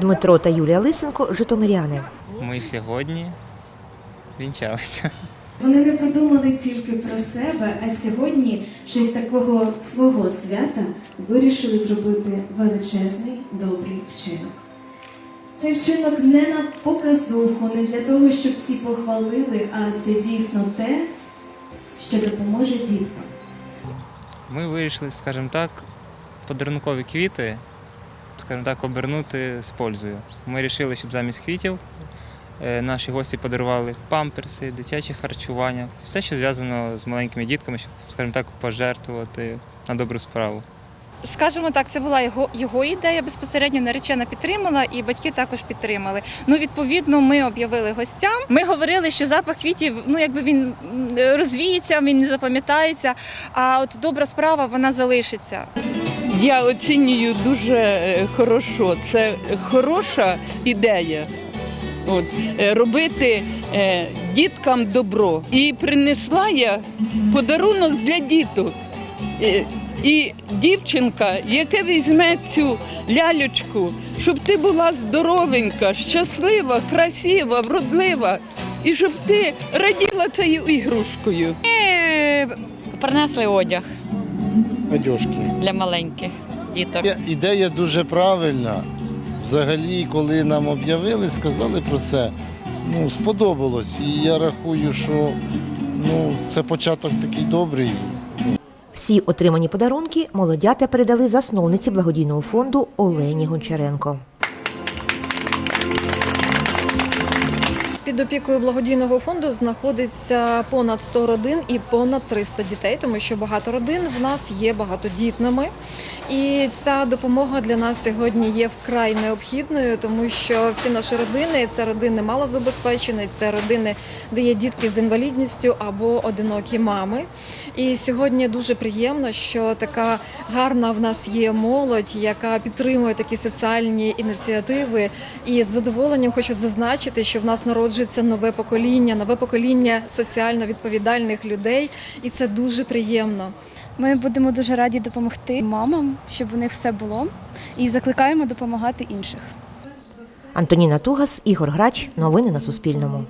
Дмитро та Юлія Лисенко житомиряни. Ми сьогодні вінчалися. Вони не подумали тільки про себе, а сьогодні в честь такого свого свята вирішили зробити величезний добрий вчинок. Цей вчинок не на показуху, не для того, щоб всі похвалили, а це дійсно те, що допоможе діткам. Ми вирішили, скажімо так, подарункові квіти, скажімо так, обернути з пользою. Ми вирішили, щоб замість квітів е, наші гості подарували памперси, дитяче харчування, все, що зв'язано з маленькими дітками, щоб, скажімо так, пожертвувати на добру справу. Скажімо так, це була його, його ідея безпосередньо наречена підтримала, і батьки також підтримали. Ну, відповідно, ми об'явили гостям. Ми говорили, що запах квітів, ну якби він розвіється, він не запам'ятається. А от добра справа вона залишиться. Я оцінюю дуже е, хорошо. Це хороша ідея. От, е, робити е, діткам добро. І принесла я подарунок для діток. Е, І дівчинка, яка візьме цю лялечку, щоб ти була здоровенька, щаслива, красива, вродлива, і щоб ти раділа цією ігрушкою. Принесли одяг одежки. для маленьких діток. Ідея дуже правильна. Взагалі, коли нам об'явили, сказали про це, ну, сподобалось. І я рахую, що ну, це початок такий добрий. Всі отримані подарунки молодята передали засновниці благодійного фонду Олені Гончаренко. Під опікою благодійного фонду знаходиться понад 100 родин і понад 300 дітей, тому що багато родин в нас є багатодітними. І ця допомога для нас сьогодні є вкрай необхідною, тому що всі наші родини це родини малозабезпечені, це родини, де є дітки з інвалідністю або одинокі мами. І сьогодні дуже приємно, що така гарна в нас є молодь, яка підтримує такі соціальні ініціативи. І з задоволенням хочу зазначити, що в нас народжується нове покоління, нове покоління соціально відповідальних людей, і це дуже приємно. Ми будемо дуже раді допомогти мамам, щоб у них все було, і закликаємо допомагати інших. Антоніна Тугас, Ігор Грач. Новини на Суспільному.